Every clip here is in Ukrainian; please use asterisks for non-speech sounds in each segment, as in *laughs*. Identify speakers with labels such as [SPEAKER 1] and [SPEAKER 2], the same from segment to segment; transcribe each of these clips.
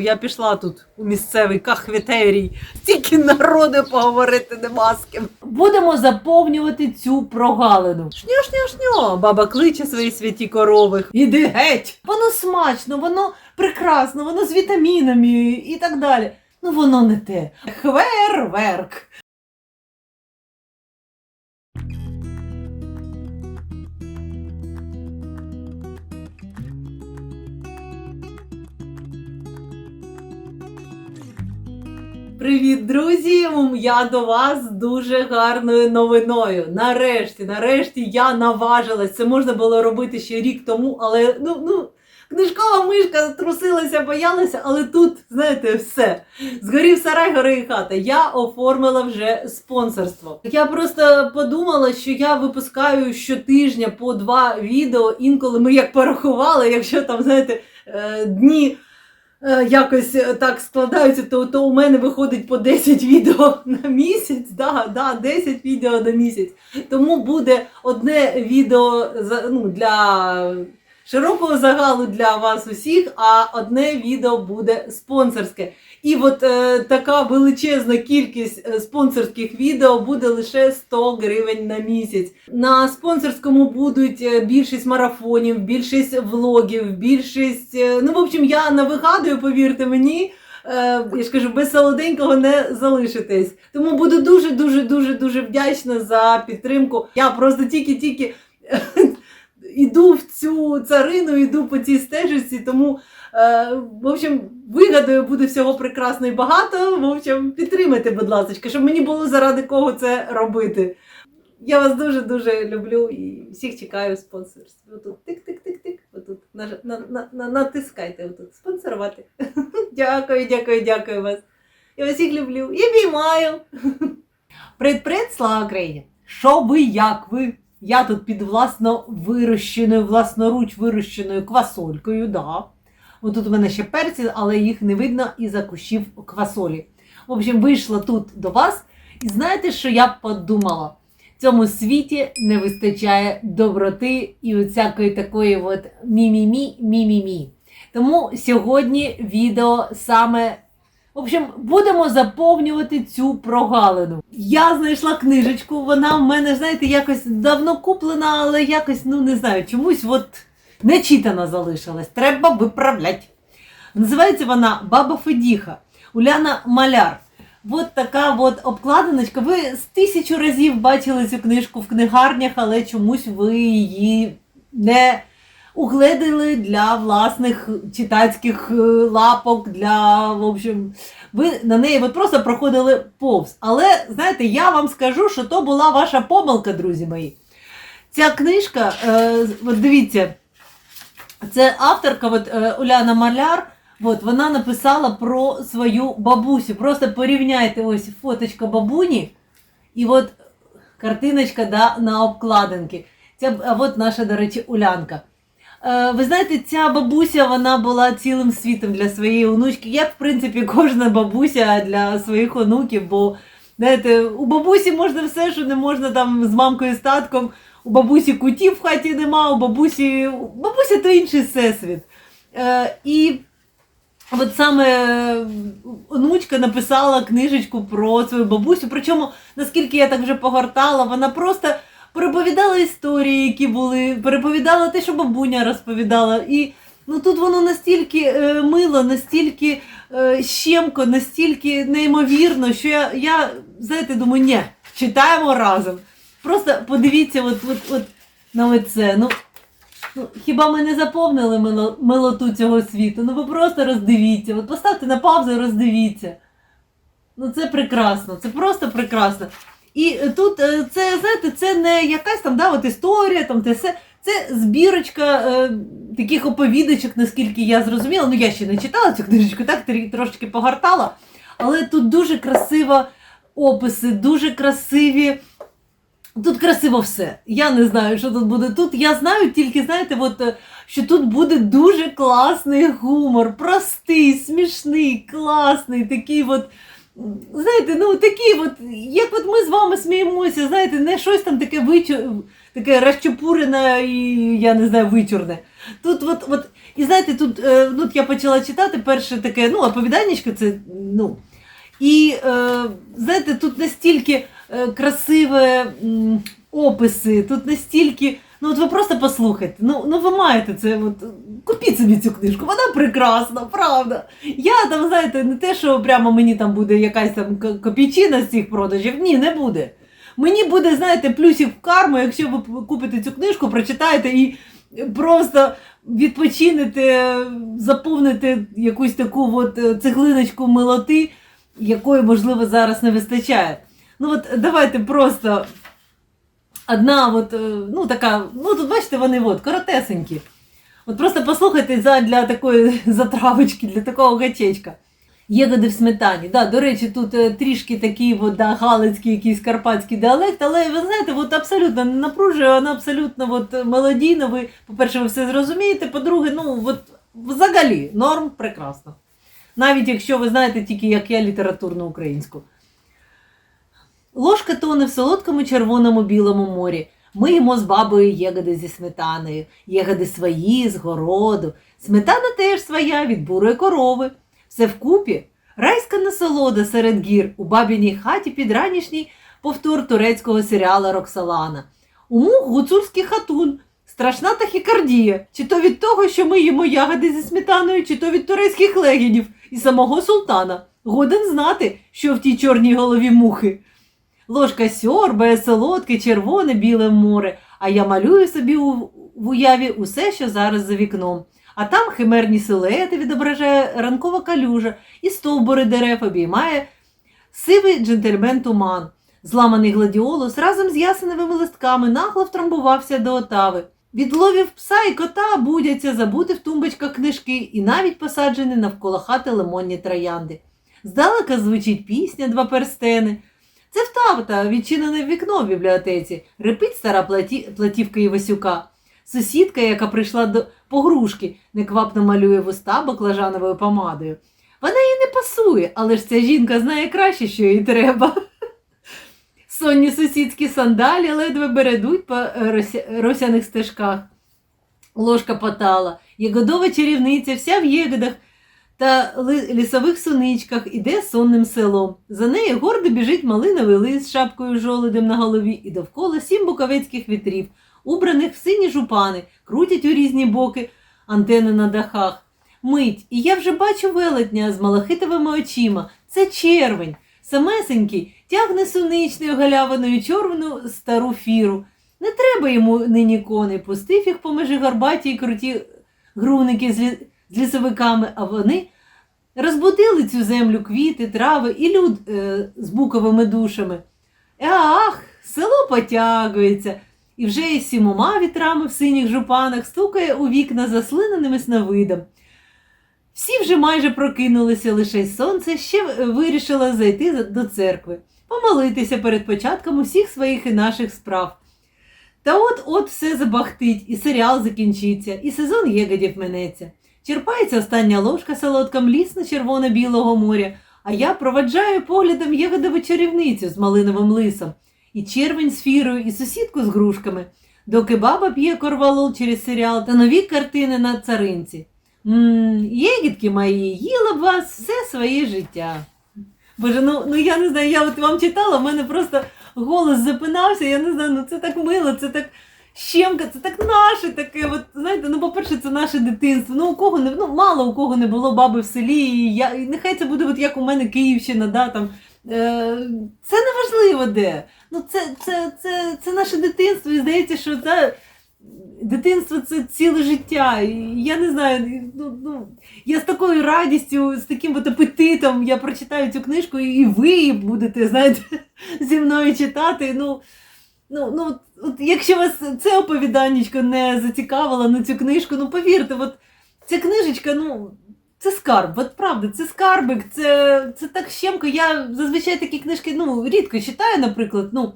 [SPEAKER 1] Я пішла тут у місцевий кахветерій, стільки народу поговорити нема з ким. Будемо заповнювати цю прогалину. Шньо, шньо, шньо. Баба кличе свої святі корови. Іди геть! Воно смачно, воно прекрасно, воно з вітамінами і так далі. Ну воно не те. Хверверк. Привіт, друзі! Я до вас з дуже гарною новиною. Нарешті, нарешті я наважилась. Це можна було робити ще рік тому, але ну, ну, книжкова мишка трусилася, боялася, але тут, знаєте, все. Згорів сарай, гори і хата. Я оформила вже спонсорство. Я просто подумала, що я випускаю щотижня по два відео. Інколи ми як порахували, якщо там, знаєте, е, дні якось е, так складаються, то, то у мене виходить по 10 відео *laughs* на місяць. Да, да, 10 відео на місяць. Тому буде одне відео за- ну, для широкого загалу для вас усіх, а одне відео буде спонсорське. І от е, така величезна кількість е, спонсорських відео буде лише 100 гривень на місяць. На спонсорському будуть е, більшість марафонів, більшість влогів, більшість. е, ну, в общем, я навигадую, повірте мені. Я ж кажу, без солоденького не залишитесь. Тому буду дуже, дуже, дуже, дуже вдячна за підтримку. Я просто тільки-тільки іду в цю царину, іду по цій стежці, тому. Е, в общем, вигадаю, буде всього прекрасно і багато. В общем, підтримайте, будь ласка, щоб мені було заради кого це робити. Я вас дуже-дуже люблю і всіх чекаю в спонсорстві. Отут тик-тик-тик-тик. Отут на, на, на, натискайте отут. Спонсорувати. *laughs* дякую, дякую, дякую вас. Я вас всіх люблю і обіймаю. *laughs* Привіт-привіт, слава Україні! Що ви, як ви? Я тут під власно вирощеною, власноруч вирощеною квасолькою, да. От тут у мене ще перці, але їх не видно із-за кущів квасолі. В общем, вийшла тут до вас, і знаєте, що я подумала? В цьому світі не вистачає доброти і всякої такої от мі-мі-мі, мі-мі-мі. Тому сьогодні відео саме. В общем, будемо заповнювати цю прогалину. Я знайшла книжечку, вона в мене, знаєте, якось давно куплена, але якось, ну не знаю, чомусь от не читана залишилась. Треба виправляти. Називається вона Баба Федіха, Уляна Маляр. От така от обкладиночка. Ви з тисячу разів бачили цю книжку в книгарнях, але чомусь ви її не угледили для власних читацьких е, лапок, для, в общем, ви на неї от просто проходили повз. Але знаєте, я вам скажу, що то була ваша помилка, друзі мої. Ця книжка, е, от дивіться, це авторка от, е, Уляна Маляр. От, вона написала про свою бабусю. Просто порівняйте ось фоточка бабуні і от картиночка да, на обкладинки. А от наша, до речі, Улянка. Е, ви знаєте, ця бабуся вона була цілим світом для своєї онучки, як, в принципі, кожна бабуся для своїх онуків, бо знаєте, у бабусі можна все, що не можна там з мамкою з татком. У бабусі кутів в хаті нема, у бабусі. Бабуся то інший всесвіт. Е, і от саме онучка написала книжечку про свою бабусю. Причому, наскільки я так вже погортала, вона просто переповідала історії, які були, переповідала те, що бабуня розповідала. І ну, тут воно настільки е, мило, настільки е, щемко, настільки неймовірно, що я, я знаєте, думаю, ні, читаємо разом. Просто подивіться от, от, от на оце. Ну, ну, хіба ми не заповнили мило, милоту цього світу? Ну ви просто роздивіться. От поставте на паузу і роздивіться. Ну це прекрасно, це просто прекрасно. І е, тут е, це, знаєте, це не якась там да, от історія, там те все. Це збірочка е, таких оповідочок, наскільки я зрозуміла. Ну, я ще не читала цю книжечку, так трошки погортала. Але тут дуже красиво описи, дуже красиві. Тут красиво все. Я не знаю, що тут буде. Тут я знаю тільки, знаєте, от, е, що тут буде дуже класний гумор, простий, смішний, класний, такий от. Знаєте, ну такий от, як от ми з вами сміємося, знаєте, не щось там таке вичу, таке розчепурене і я не знаю, вичурне. Тут от, от І знаєте, тут е, ну, я почала читати перше таке, ну, оповіданнячко, це, ну. І е, знаєте, тут настільки е, красиві описи, тут настільки. Ну, от ви просто послухайте. Ну, ну ви маєте це. От, купіть собі цю книжку, вона прекрасна, правда. Я там, знаєте, не те, що прямо мені там буде якась там копійчина з цих продажів. Ні, не буде. Мені буде, знаєте, плюсів карму, якщо ви купите цю книжку, прочитаєте і просто відпочинете, заповните якусь таку от цеглиночку милоти, якої, можливо, зараз не вистачає. Ну от давайте просто одна, от, е, ну така, ну тут бачите, вони от, коротесенькі. От просто послухайте за, для такої *laughs* затравочки, для такого гачечка. Єгоди в сметані. Да, до речі, тут е, трішки такий от, да, галицький якийсь карпатський діалект, але ви знаєте, от абсолютно не напружує, вона абсолютно от, мелодійна. Ви, по-перше, ви все зрозумієте, по-друге, ну от взагалі норм прекрасно. Навіть якщо ви знаєте тільки як я літературну українську. Ложка тоне в солодкому червоному білому морі. Ми їмо з бабою єгоди зі сметаною, єгоди свої, з городу. Сметана теж своя від бурої корови. Все вкупі. Райська насолода серед гір у бабіній хаті під ранішній повтор турецького серіала Роксолана. У мух гуцульський хатун. Страшна тахікардія. Чи то від того, що ми їмо ягоди зі сметаною, чи то від турецьких легінів і самого султана. Годен знати, що в тій чорній голові мухи. Ложка сьорбає солодке, червоне, біле море, а я малюю собі у, в уяві усе, що зараз за вікном. А там химерні силуети відображає ранкова калюжа, і стовбури дерев обіймає сивий джентльмен туман. Зламаний гладіолус разом з ясеневими листками нагло втрамбувався до отави. Від ловів пса і кота будяться забути в тумбочках книжки і навіть посаджені навколо хати лимонні троянди. Здалека звучить пісня два перстени. Це втавта, відчинене вікно в бібліотеці, репить стара платі... платівка Івасюка. Сусідка, яка прийшла до погрушки, неквапно малює вуста баклажановою помадою. Вона їй не пасує, але ж ця жінка знає краще, що їй треба. Сонні сусідські сандалі ледве бередуть по е, росяних стежках. Ложка потала, ягодова чарівниця, вся в ягодах та лісових суничках іде сонним селом. За нею гордо біжить малиновий лис з шапкою жолудем на голові і довкола сім буковецьких вітрів, убраних в сині жупани, крутять у різні боки антени на дахах. Мить, і я вже бачу велетня з малахитовими очима. Це червень. Самесенький тягне суничною галявиною чорну стару фіру. Не треба йому нині коней, пустив їх по межі горбаті й круті груники з, лі... з лісовиками, а вони розбудили цю землю квіти, трави і люд е, з буковими душами. Ах, село потягується, і вже сімома вітрами в синіх жупанах стукає у вікна заслиненими сновидом. Всі вже майже прокинулися, лише сонце ще е, вирішило зайти до церкви, помолитися перед початком усіх своїх і наших справ. Та от-от все забахтить, і серіал закінчиться, і сезон єгодів минеться. Черпається остання ложка солодка млісно червоно-білого моря, а я проваджаю поглядом єгодову чарівницю з малиновим лисом, і червень з фірою, і сусідку з грушками, доки баба п'є корвалол через серіал та нові картини на царинці. Ммм, єгідки мої, їла б вас все своє життя. Боже, ну, ну я не знаю, я от вам читала, в мене просто голос запинався, я не знаю, ну це так мило, це так щемка, це так наше таке. От, знаєте, ну, по-перше, це наше дитинство. Ну, у кого не, ну, мало у кого не було баби в селі. І я, і нехай це буде от як у мене Київщина, да, там. Е, це не важливо де. Ну, це, це, це, це наше дитинство, і здається, що це. Дитинство це ціле життя. Я не знаю, ну, ну, я з такою радістю, з таким от апетитом я прочитаю цю книжку, і ви будете, знаєте, *laughs* зі мною читати. Ну, ну, ну, от, якщо вас це оповіданнячко не зацікавило на цю книжку, ну повірте, от ця книжечка, ну. Це скарб, от правда, це скарбик, це, це так щемко. Я зазвичай такі книжки ну, рідко читаю, наприклад. Ну,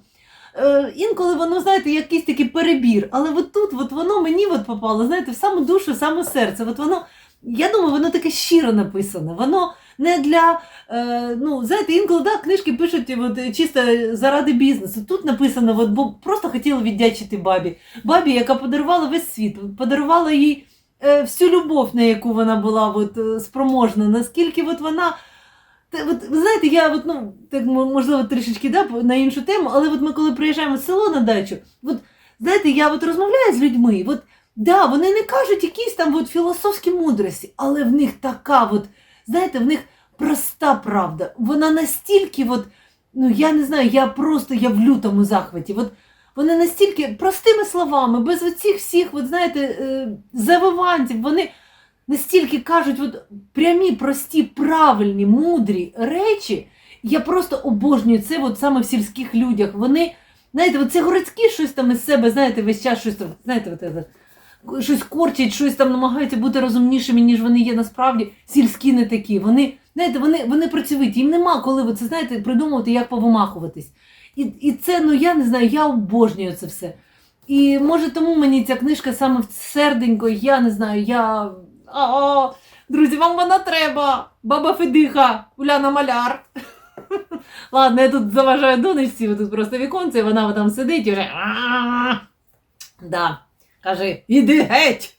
[SPEAKER 1] е, інколи воно, знаєте, якийсь такий перебір. Але от тут от воно мені от попало, знаєте, в саму душу, в саме серце. От воно, я думаю, воно таке щиро написане. Воно не для. Е, ну, знаєте, інколи да, книжки пишуть от, чисто заради бізнесу. Тут написано, от, бо просто хотіли віддячити бабі. Бабі, яка подарувала весь світ, подарувала їй е, всю любов, на яку вона була от, е, спроможна, наскільки от вона. От, ви знаєте, я от, ну, так, можливо трішечки да, на іншу тему, але от ми коли приїжджаємо в село на дачу, от, знаєте, я от розмовляю з людьми, от, да, вони не кажуть якісь там от, філософські мудрості, але в них така, от, знаєте, в них проста правда. Вона настільки, от, ну я не знаю, я просто я в лютому захваті. От, вони настільки простими словами, без оцих всіх, от, знаєте, е, завиванців, вони настільки кажуть от, прямі, прості, правильні, мудрі речі. Я просто обожнюю це от саме в сільських людях. Вони, знаєте, от це городські щось там із себе, знаєте, весь час щось там, знаєте, от, це, щось корчать, щось там намагаються бути розумнішими, ніж вони є насправді. Сільські не такі. Вони, знаєте, вони, вони працьовиті. Їм нема коли ви це знаєте, придумувати, як повимахуватись. І, і це, ну я не знаю, я обожнюю це все. І може тому мені ця книжка саме в серденько, я не знаю, я. А, друзі, вам вона треба. Баба Федиха, Уляна Маляр. *laughs* Ладно, я тут заважаю донечці, тут просто віконце, і вона там сидить і вже. Да. Каже, іди геть.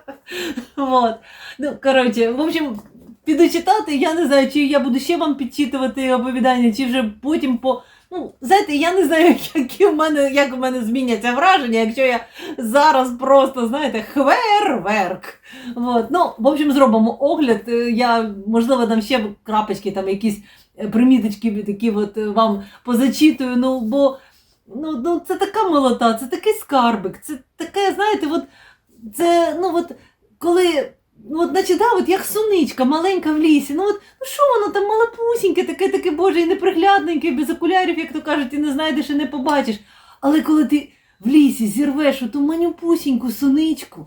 [SPEAKER 1] *laughs* вот. Ну, коротше, в общем, піду читати, я не знаю, чи я буду ще вам підчитувати оповідання, чи вже потім по. Ну, знаєте, я не знаю, *laughs* які в мене, як у мене зміняться враження, якщо я зараз просто, знаєте, хверверк. Вот. Ну, в общем, зробимо огляд. Е, Я, можливо, там ще крапочки, там якісь е, приміточки такі от вам позачитую. Ну, бо ну, ну, це така молота, це такий скарбик, це таке, знаєте, от, це, ну, от, коли. Ну, от, наче, да, от як суничка маленька в лісі. Ну, от, ну що воно там малепусіньке, таке, таке боже, і неприглядненьке, без окулярів, як то кажуть, і не знайдеш і не побачиш. Але коли ти в лісі зірвеш оту манюпусіньку суничку,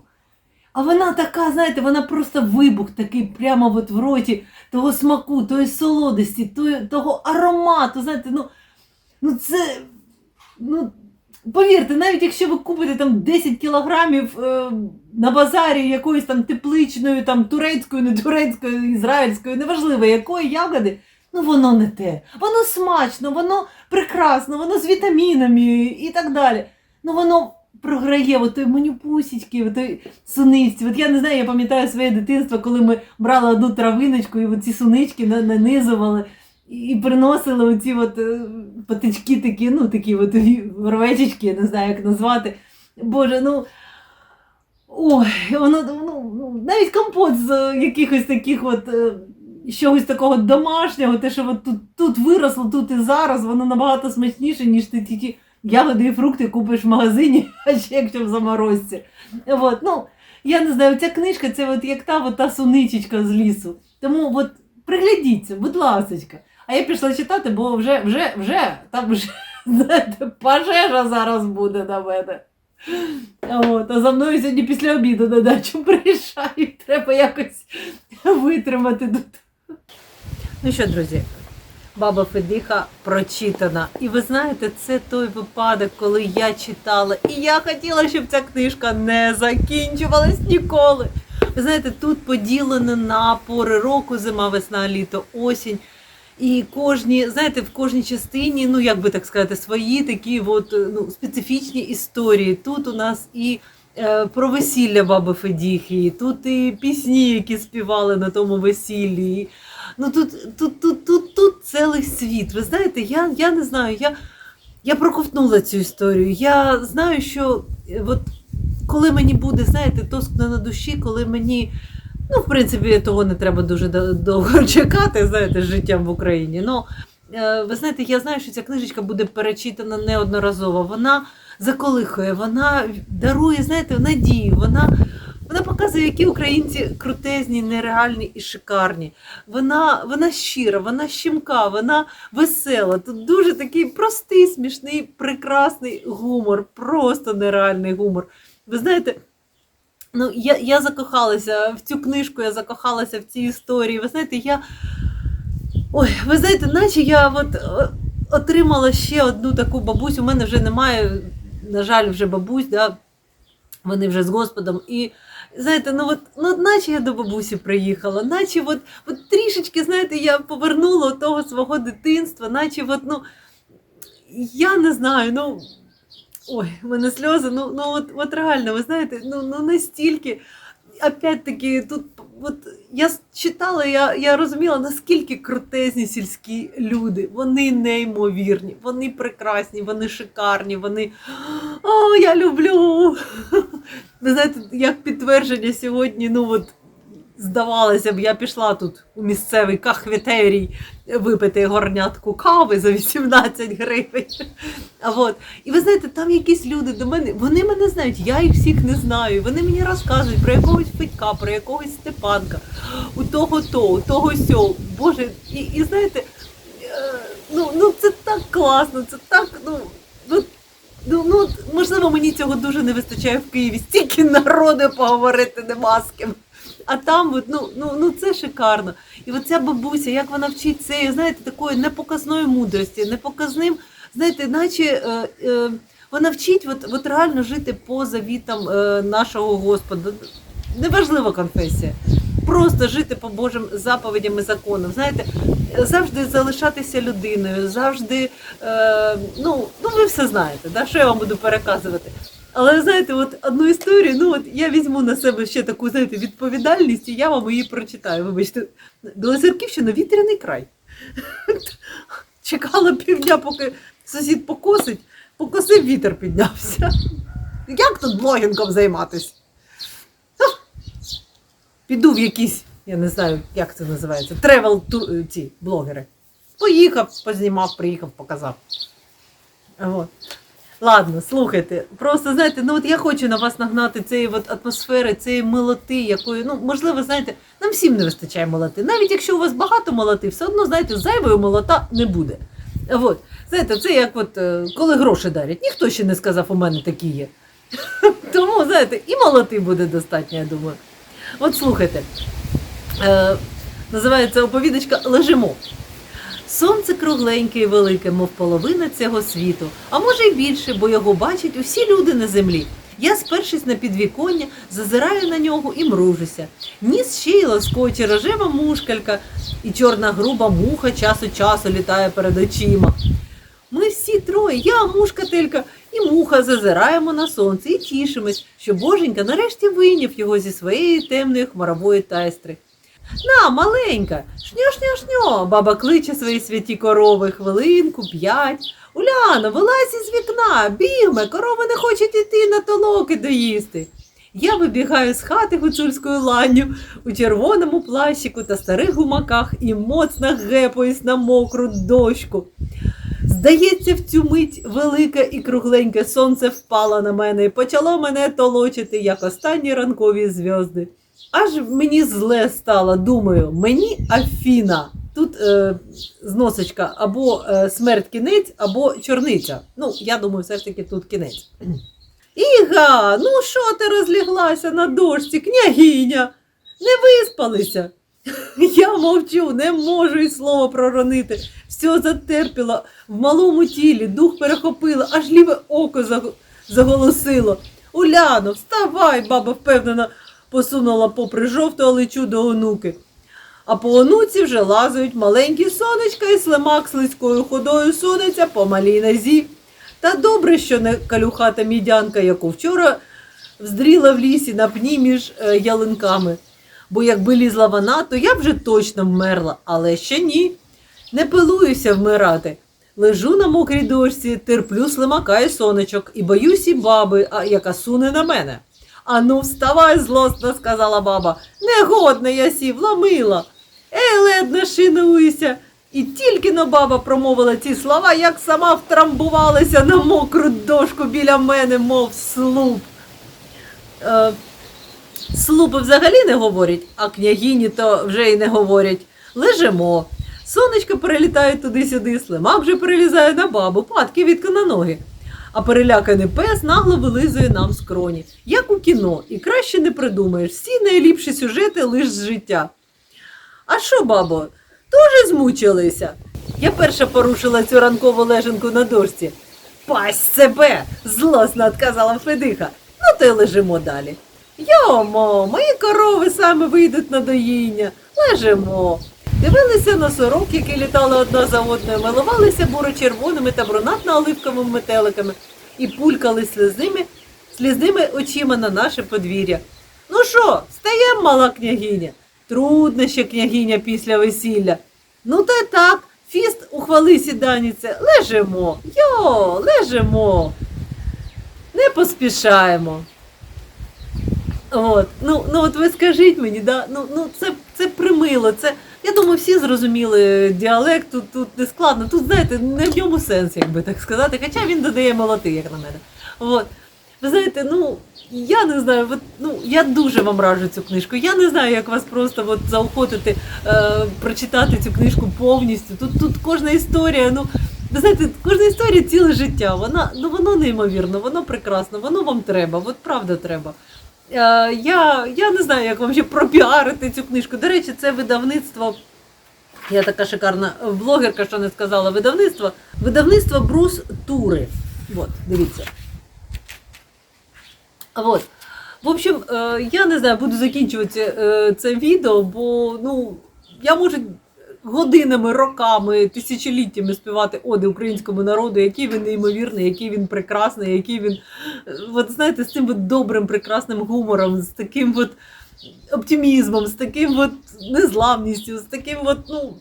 [SPEAKER 1] а вона така, знаєте, вона просто вибух такий прямо от в роті того смаку, тої солодості, того аромату. Знаєте, ну, ну це. Ну, повірте, навіть якщо ви купите там 10 кілограмів е, на базарі якоїсь там тепличної, там турецької, не турецької, ізраїльської, неважливо якої ягоди, ну воно не те. Воно смачно, воно прекрасно, воно з вітамінами і так далі. Ну воно програє от той манюпусічки, от той суничці. От я не знаю, я пам'ятаю своє дитинство, коли ми брали одну травиночку і оці сунички на- нанизували. І приносили оці от е, патички такі, ну такі от рвечечки, я не знаю, як назвати. Боже, ну. Ой, воно ну, ну, навіть компот з е, якихось таких от е, чогось такого домашнього, те, що от тут, тут виросло, тут і зараз, воно набагато смачніше, ніж ти ті ягоди і фрукти купиш в магазині, *laughs* а ще якщо в заморозці. От, ну, я не знаю, ця книжка це от як та, от та суничечка з лісу. Тому от приглядіться, будь ласочка. А я пішла читати, бо вже, вже, вже, там вже, *laughs* пожежа зараз буде на мене. От, а за мною сьогодні після обіду на дачу *laughs* приїжджають, треба якось витримати тут. Ну що, друзі, баба Федиха прочитана. І ви знаєте, це той випадок, коли я читала, і я хотіла, щоб ця книжка не закінчувалась ніколи. Ви знаєте, тут поділено на пори року, зима, весна, літо, осінь. І кожні, знаєте, в кожній частині, ну як би так сказати, свої такі от, ну, специфічні історії. Тут у нас і е, про весілля баби Федіхи, тут і пісні, які співали на тому весіллі. Ну тут, тут, тут, тут, тут цілий світ. Ви знаєте, я, я не знаю, я, я проковтнула цю історію. Я знаю, що е, от, коли мені буде, знаєте, тоскно на душі, коли мені. Ну, в принципі, того не треба дуже довго *laughs* чекати, знаєте, з життям в Україні. Ну, е, ви знаєте, я знаю, що ця книжечка буде перечитана неодноразово. Вона заколихує, вона дарує, знаєте, надію. Вона, вона показує, які українці крутезні, нереальні і шикарні. Вона, вона щира, вона щемка, вона весела. Тут дуже такий простий, смішний, прекрасний гумор, просто нереальний гумор. Ви знаєте. Ну, я, я закохалася в цю книжку, я закохалася в ці історії. Ви знаєте, я. Ой, ви знаєте, наче я от отримала ще одну таку бабусю. У мене вже немає, на жаль, вже бабусь, да? вони вже з Господом. І знаєте, ну от, ну, наче я до бабусі приїхала, наче от, от трішечки, знаєте, я повернула того свого дитинства, наче от, ну, я не знаю, ну. Ой, в мене сльози, ну, ну от, от реально, ви знаєте, ну, ну настільки. опять-таки, тут от я читала, я, я розуміла, наскільки крутезні сільські люди. Вони неймовірні, вони прекрасні, вони шикарні, вони. О, я люблю. *laughs* Ви знаєте, як підтвердження сьогодні, ну от. Здавалося б, я пішла тут у місцевий кахветерій випити горнятку кави за 18 гривень. А от. І ви знаєте, там якісь люди до мене, вони мене знають, я їх всіх не знаю. Вони мені розказують про якогось Федька, про якогось Степанка, у того то, у того сьо. Боже, і, і знаєте, е, ну, ну це так класно, це так, ну, ну, ну, ну, можливо, мені цього дуже не вистачає в Києві. Стільки народу поговорити нема з ким. А там, ну, ну, ну це шикарно. І оця бабуся, як вона вчить цієї, знаєте, такої непоказної мудрості, непоказним, знаєте, наче е, е, вона вчить от, от реально жити по завітам е, нашого Господа. Неважлива конфесія. Просто жити по Божим заповідям і законам. Знаєте, завжди залишатися людиною, завжди, е, ну, ну ви все знаєте, да? що я вам буду переказувати. Але знаєте, от одну історію, ну от я візьму на себе ще таку, знаєте, відповідальність, і я вам її прочитаю. Вибачте, Білоцерківщина вітряний край. *laughs* Чекала півдня, поки сусід покосить, покосив вітер піднявся. Як тут блогінгом займатися? Піду в якісь, я не знаю, як це називається, тревел ці блогери. Поїхав, познімав, приїхав, показав. От. Ладно, слухайте. Просто знаєте, ну от я хочу на вас нагнати цієї от атмосфери, цієї милоти, якої, ну, можливо, знаєте, нам всім не вистачає молоти. Навіть якщо у вас багато молоти, все одно, знаєте, зайвої молота не буде. От. Знаєте, це як от е, коли гроші дарять. Ніхто ще не сказав, у мене такі є. *laughs* Тому, знаєте, і молоти буде достатньо, я думаю. От слухайте. Е, називається оповідочка Лежимо. Сонце кругленьке і велике, мов половина цього світу, а може й більше, бо його бачать усі люди на землі. Я, спершись на підвіконня, зазираю на нього і мружуся. Ніс ще й лоскоче рожева мушкалька, і чорна груба муха час від часу літає перед очима. Ми всі троє, я, мушкателька і муха, зазираємо на сонце і тішимось, що боженька нарешті вийняв його зі своєї темної хмарової тайстри. На, маленька, шньо-шньо-шньо, баба кличе свої святі корови, хвилинку, п'ять. Уляно, вилазь із вікна, бігме, корови не хочуть іти на толоки доїсти. Я вибігаю з хати гуцульською ланню у червоному плащику та старих гумаках і моцно гепаюсь на мокру дощку. Здається, в цю мить велике і кругленьке сонце впало на мене і почало мене толочити, як останні ранкові зв'язди. Аж мені зле стало, думаю, мені Афіна. Тут е, зносочка або е, смерть кінець, або чорниця. Ну, я думаю, все ж таки тут кінець. Іга, ну що ти розляглася на дошці, княгиня? Не виспалися. *laughs* Я мовчу, не можу й слова проронити. Все затерпіло в малому тілі, дух перехопило, аж ліве око заголосило. Уляно, вставай, баба впевнено посунула попри жовту алечу до онуки. А по онуці вже лазають маленькі сонечка і слимак слизькою ходою сунеться по малій нозі. Та добре, що не калюхата мідянка, яку вчора вздріла в лісі на пні між е, ялинками. Бо якби лізла вона, то я вже точно вмерла, але ще ні. Не пилуюся вмирати. Лежу на мокрій дошці, терплю слимака і сонечок і боюсь і баби, яка суне на мене. Ану, вставай, злосно, сказала баба. Негодна я сів, ламила. Ей, ледне шинуйся. І тільки но баба промовила ці слова, як сама втрамбувалася на мокру дошку біля мене, мов слуп. Е, слупи взагалі не говорять, а княгині то вже й не говорять. Лежимо. Сонечко перелітає туди-сюди, слимак вже перелізає на бабу, падки відка на ноги. А переляканий пес нагло вилизує нам з кроні, як у кіно, і краще не придумаєш. Всі найліпші сюжети лиш з життя. А що, бабо, теж змучилися? Я перша порушила цю ранкову лежанку на дошці. Пасть себе! злосно отказала Федиха. Ну то й лежимо далі. Йомо, мої корови саме вийдуть на доїння. Лежимо. Дивилися на сорок, які літали одна за одною, милувалися буро-червоними та брунатно-оливковими метеликами і пулькали слізними, слізними очима на наше подвір'я. Ну що, встаємо, мала княгиня? Трудно ще княгиня після весілля. Ну та так, фіст ухвали сіданіться, лежимо, йо, лежимо, не поспішаємо. От, ну, ну от ви скажіть мені, да? ну, ну це, це примило. Це, я думаю, всі зрозуміли діалект, тут, тут не складно. Тут, знаєте, не в ньому сенс, як би так сказати, хоча він додає молоти, як на мене. От. Ви знаєте, ну я не знаю, от, ну я дуже вам раджу цю книжку. Я не знаю, як вас просто от, заохотити е, прочитати цю книжку повністю. Тут, тут кожна історія, ну. Ви знаєте, кожна історія ціле життя. Вона ну воно неймовірно, воно прекрасно, воно вам треба, от правда треба. Е, я, я не знаю, як вам ще пропіарити цю книжку. До речі, це видавництво. Я така шикарна блогерка, що не сказала видавництво. Видавництво Брус Тури. От, дивіться. От. В общем, е, я не знаю, буду закінчувати е, це відео, бо ну, я можу годинами, роками, тисячоліттями співати оди українському народу, який він неймовірний, який він прекрасний, який він, е, от знаєте, з цим от добрим, прекрасним гумором, з таким от оптимізмом, з таким от незламністю, з таким от, ну,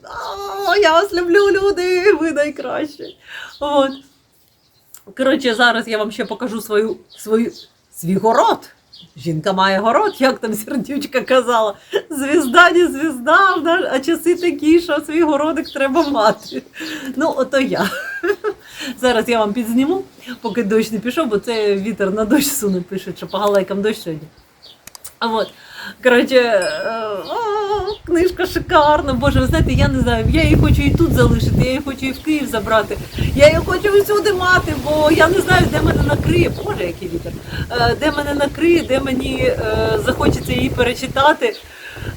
[SPEAKER 1] «А, я вас люблю, люди, ви найкращі. От. Коротше, зараз я вам ще покажу свою, свою, свій город. Жінка має город, як там сердючка казала. Звізда, не звізда, а часи такі, що свій городик треба мати. Ну, ото я. Зараз я вам підзніму, поки дощ не пішов, бо це вітер на дощ суне, пише, що по галайкам дощ сьогодні. А от, коротше, е, книжка шикарна. Боже, ви знаєте, я не знаю, я її хочу і тут залишити, я її хочу і в Київ забрати. Я її хочу усюди мати, бо я не знаю, де мене накриє. Боже, який вітер. Е, Де мене накриє, де мені е, захочеться її перечитати.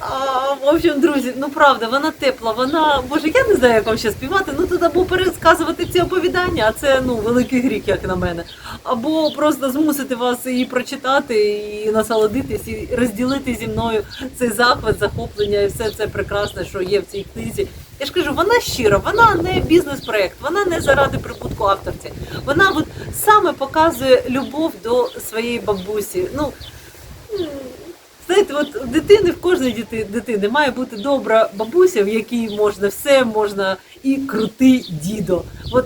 [SPEAKER 1] А, в общем, друзі, ну правда, вона тепла, вона, боже, я не знаю, як вам ще співати, ну тут або пересказувати ці оповідання, а це ну великий гріх, як на мене. Або просто змусити вас її прочитати і насолодитись, і розділити зі мною цей захват, захоплення і все це прекрасне, що є в цій книзі. Я ж кажу, вона щира, вона не бізнес-проект, вона не заради прибутку авторці. Вона от саме показує любов до своєї бабусі. Ну, Знаєте, от дитини в кожної діти- дитини має бути добра бабуся, в якій можна все, можна і крутий дідо. От,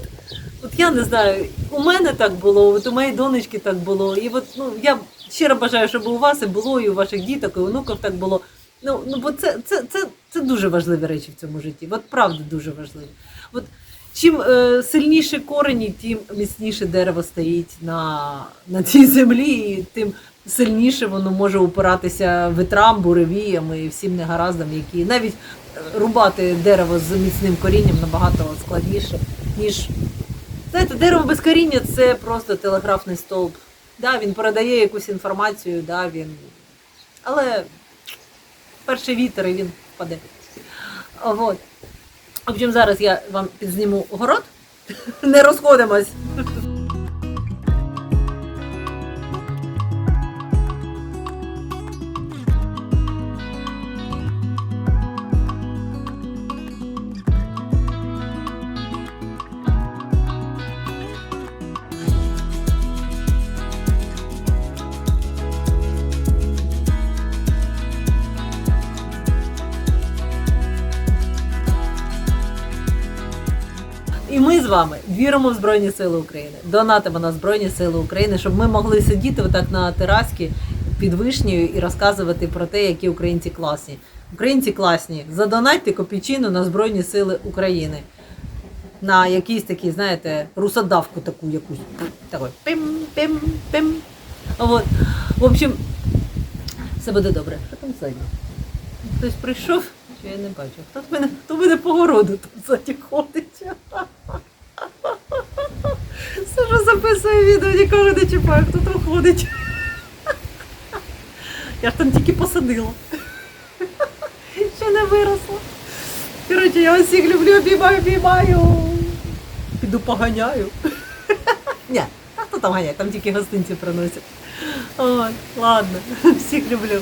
[SPEAKER 1] от я не знаю, у мене так було, от у моєї донечки так було. І от ну я щиро бажаю, щоб у вас і було, і у ваших діток, і онуків так було. Ну, ну бо це, це, це, це дуже важливі речі в цьому житті. От правда дуже важливі. От чим е, сильніші корені, тим міцніше дерево стоїть на, на цій землі, і тим сильніше воно може упиратися вітрам, буревіям і всім негараздам, які навіть рубати дерево з міцним корінням набагато складніше, ніж знаєте, дерево без коріння це просто телеграфний стовп. Да, він передає якусь інформацію, да, він. Але перший вітер і він впаде. Вот. Общем, зараз я вам підзніму город. *laughs* Не розходимось. Вами віримо в Збройні Сили України. Донатимо на Збройні Сили України, щоб ми могли сидіти отак на терасці під вишнею і розказувати про те, які українці класні. Українці класні. Задонатьте копійчину на Збройні Сили України. На якийсь такий, знаєте, русодавку таку якусь. Такой пим-пим-пим. От. В общем, все буде добре. Що там ззаді? Хтось прийшов, чи я не бачу. Хто мене, хто в мене по городу тут ззаді ходить? Все, що записує відео, нікого не чіпаю, хто там ходить. Я ж там тільки посадила. Ще не виросла. Коротше, я всіх люблю, обіймаю, обіймаю. Піду поганяю. Ні, а хто там ганяє? Там тільки гостинці приносять. Ой, ладно, всіх люблю.